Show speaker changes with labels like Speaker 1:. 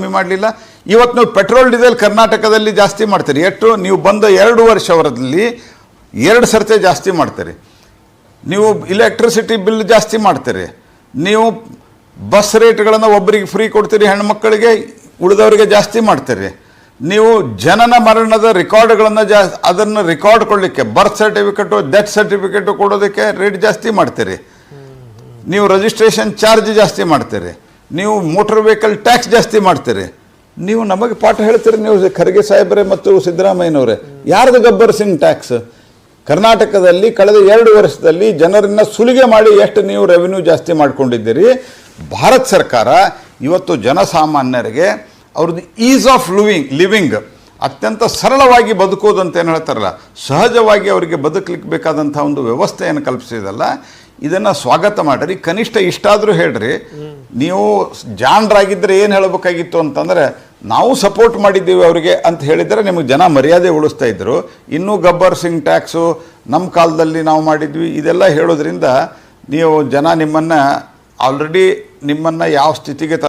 Speaker 1: ಕಮ್ಮಿ ಮಾಡಲಿಲ್ಲ. ಇವತ್ತು ನೀವು ಪೆಟ್ರೋಲ್, ಡೀಸೆಲ್ ಕರ್ನಾಟಕದಲ್ಲಿ ಜಾಸ್ತಿ ಮಾಡ್ತೀರಿ. ಎಷ್ಟು ನೀವು ಬಂದ ಎರಡು ವರ್ಷ ಅವರಲ್ಲಿ ಎರಡು ಸರ್ತೆ ಜಾಸ್ತಿ ಮಾಡ್ತೀರಿ. ನೀವು ಇಲೆಕ್ಟ್ರಿಸಿಟಿ ಬಿಲ್ ಜಾಸ್ತಿ ಮಾಡ್ತೀರಿ. ನೀವು ಬಸ್ ರೇಟ್ಗಳನ್ನು ಒಬ್ಬರಿಗೆ ಫ್ರೀ ಕೊಡ್ತೀರಿ ಹೆಣ್ಮಕ್ಕಳಿಗೆ ಉಳಿದವರಿಗೆ ಜಾಸ್ತಿ ಮಾಡ್ತೀರಿ. ನೀವು ಜನನ ಮರಣದ ರೆಕಾರ್ಡ್ಗಳನ್ನು ಜಾ, ಅದನ್ನು ರೆಕಾರ್ಡ್ ಕೊಡಲಿಕ್ಕೆ ಬರ್ತ್ ಸರ್ಟಿಫಿಕೇಟು ಡೆತ್ ಸರ್ಟಿಫಿಕೇಟು ಕೊಡೋದಕ್ಕೆ ರೇಟ್ ಜಾಸ್ತಿ ಮಾಡ್ತೀರಿ. ನೀವು ರಿಜಿಸ್ಟ್ರೇಷನ್ ಚಾರ್ಜ್ ಜಾಸ್ತಿ ಮಾಡ್ತೀರಿ. ನೀವು ಮೋಟರ್ ವೆಹಿಕಲ್ ಟ್ಯಾಕ್ಸ್ ಜಾಸ್ತಿ ಮಾಡ್ತೀರಿ. ನೀವು ನಮಗೆ ಪಾಠ ಹೇಳ್ತೀರಿ, ನೀವು ಖರ್ಗೆ ಸಾಹೇಬರೇ ಮತ್ತು ಸಿದ್ದರಾಮಯ್ಯನವರೇ. ಯಾರ್ದು ಗಬ್ಬರ್ ಸಿಂಗ್ ಟ್ಯಾಕ್ಸ್ ಕರ್ನಾಟಕದಲ್ಲಿ ಕಳೆದ ಎರಡು ವರ್ಷದಲ್ಲಿ ಜನರನ್ನ ಸುಲಿಗೆ ಮಾಡಿ ಎಷ್ಟು ನೀವು ರೆವಿನ್ಯೂ ಜಾಸ್ತಿ ಮಾಡ್ಕೊಂಡಿದ್ದೀರಿ. ಭಾರತ ಸರ್ಕಾರ ಇವತ್ತು ಜನಸಾಮಾನ್ಯರಿಗೆ ಅವ್ರದ್ದು ಈಸ್ ಆಫ್ ಲಿವಿಂಗ್ ಲಿವಿಂಗ್ ಅತ್ಯಂತ ಸರಳವಾಗಿ ಬದುಕೋದು ಅಂತ ಏನು ಹೇಳ್ತಾರಲ್ಲ, ಸಹಜವಾಗಿ ಅವರಿಗೆ ಬದುಕಲಿಕ್ಕೆ ಬೇಕಾದಂಥ ಒಂದು ವ್ಯವಸ್ಥೆಯನ್ನು ಕಲ್ಪಿಸಿದಲ್ಲ. ಇದನ್ನು ಸ್ವಾಗತ ಮಾಡಿರಿ. ಕನಿಷ್ಠ ಇಷ್ಟಾದರೂ ಹೇಳ್ರಿ. ನೀವು ಜಾಣರಾಗಿದ್ದರೆ ಏನು ಹೇಳಬೇಕಾಗಿತ್ತು ಅಂತಂದರೆ, ನಾವು ಸಪೋರ್ಟ್ ಮಾಡಿದ್ದೀವಿ ಅವರಿಗೆ ಅಂತ ಹೇಳಿದರೆ ನಿಮಗೆ ಜನ ಮರ್ಯಾದೆ ಉಳಿಸ್ತಾ ಇದ್ದರು ಇನ್ನೂ ಗಬ್ಬರ್ ಸಿಂಗ್ ಟ್ಯಾಕ್ಸು ನಮ್ಮ ಕಾಲದಲ್ಲಿ ನಾವು ಮಾಡಿದ್ವಿ, ಇದೆಲ್ಲ ಹೇಳೋದ್ರಿಂದ ನೀವು ಜನ ನಿಮ್ಮನ್ನು ಆಲ್ರೆಡಿ ನಿಮ್ಮನ್ನು ಯಾವ ಸ್ಥಿತಿಗೆ